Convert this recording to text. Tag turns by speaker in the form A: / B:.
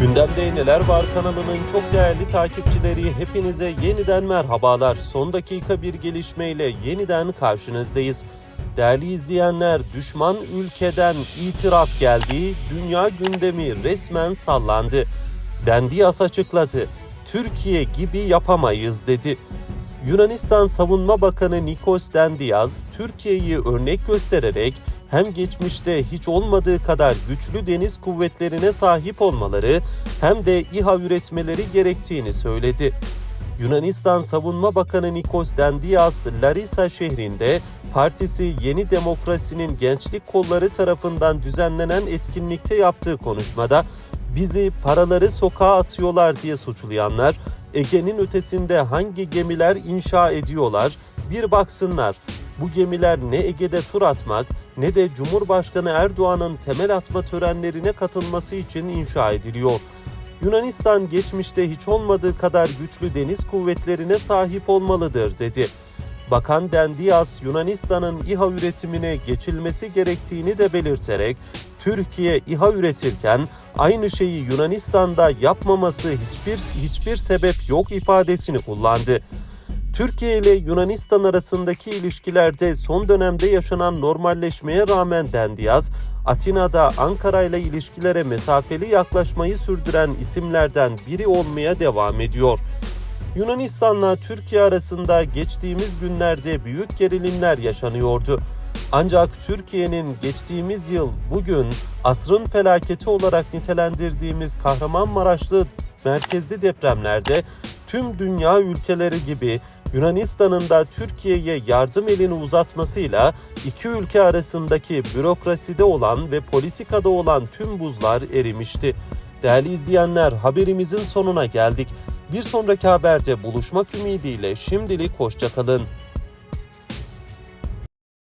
A: Gündemde Neler Var kanalının çok değerli takipçileri hepinize yeniden merhabalar. Son dakika bir gelişmeyle yeniden karşınızdayız. Değerli izleyenler, düşman ülkeden itiraf geldi, dünya gündemi resmen sallandı. Dendias açıkladı. Türkiye gibi yapamayız dedi. Yunanistan Savunma Bakanı Nikos Dendias, Türkiye'yi örnek göstererek hem geçmişte hiç olmadığı kadar güçlü deniz kuvvetlerine sahip olmaları hem de İHA üretmeleri gerektiğini söyledi. Yunanistan Savunma Bakanı Nikos Dendias, Larisa şehrinde partisi Yeni Demokrasi'nin gençlik kolları tarafından düzenlenen etkinlikte yaptığı konuşmada bizi paraları sokağa atıyorlar diye suçlayanlar Ege'nin ötesinde hangi gemiler inşa ediyorlar bir baksınlar. Bu gemiler ne Ege'de tur atmak ne de Cumhurbaşkanı Erdoğan'ın temel atma törenlerine katılması için inşa ediliyor. Yunanistan geçmişte hiç olmadığı kadar güçlü deniz kuvvetlerine sahip olmalıdır dedi. Bakan Dendias Yunanistan'ın İHA üretimine geçilmesi gerektiğini de belirterek Türkiye İHA üretirken aynı şeyi Yunanistan'da yapmaması hiçbir hiçbir sebep yok ifadesini kullandı. Türkiye ile Yunanistan arasındaki ilişkilerde son dönemde yaşanan normalleşmeye rağmen Dendias, Atina'da Ankara ile ilişkilere mesafeli yaklaşmayı sürdüren isimlerden biri olmaya devam ediyor. Yunanistan'la Türkiye arasında geçtiğimiz günlerde büyük gerilimler yaşanıyordu. Ancak Türkiye'nin geçtiğimiz yıl bugün asrın felaketi olarak nitelendirdiğimiz Kahramanmaraşlı merkezli depremlerde tüm dünya ülkeleri gibi Yunanistan'ın da Türkiye'ye yardım elini uzatmasıyla iki ülke arasındaki bürokraside olan ve politikada olan tüm buzlar erimişti. Değerli izleyenler haberimizin sonuna geldik. Bir sonraki haberde buluşmak ümidiyle şimdilik hoşçakalın.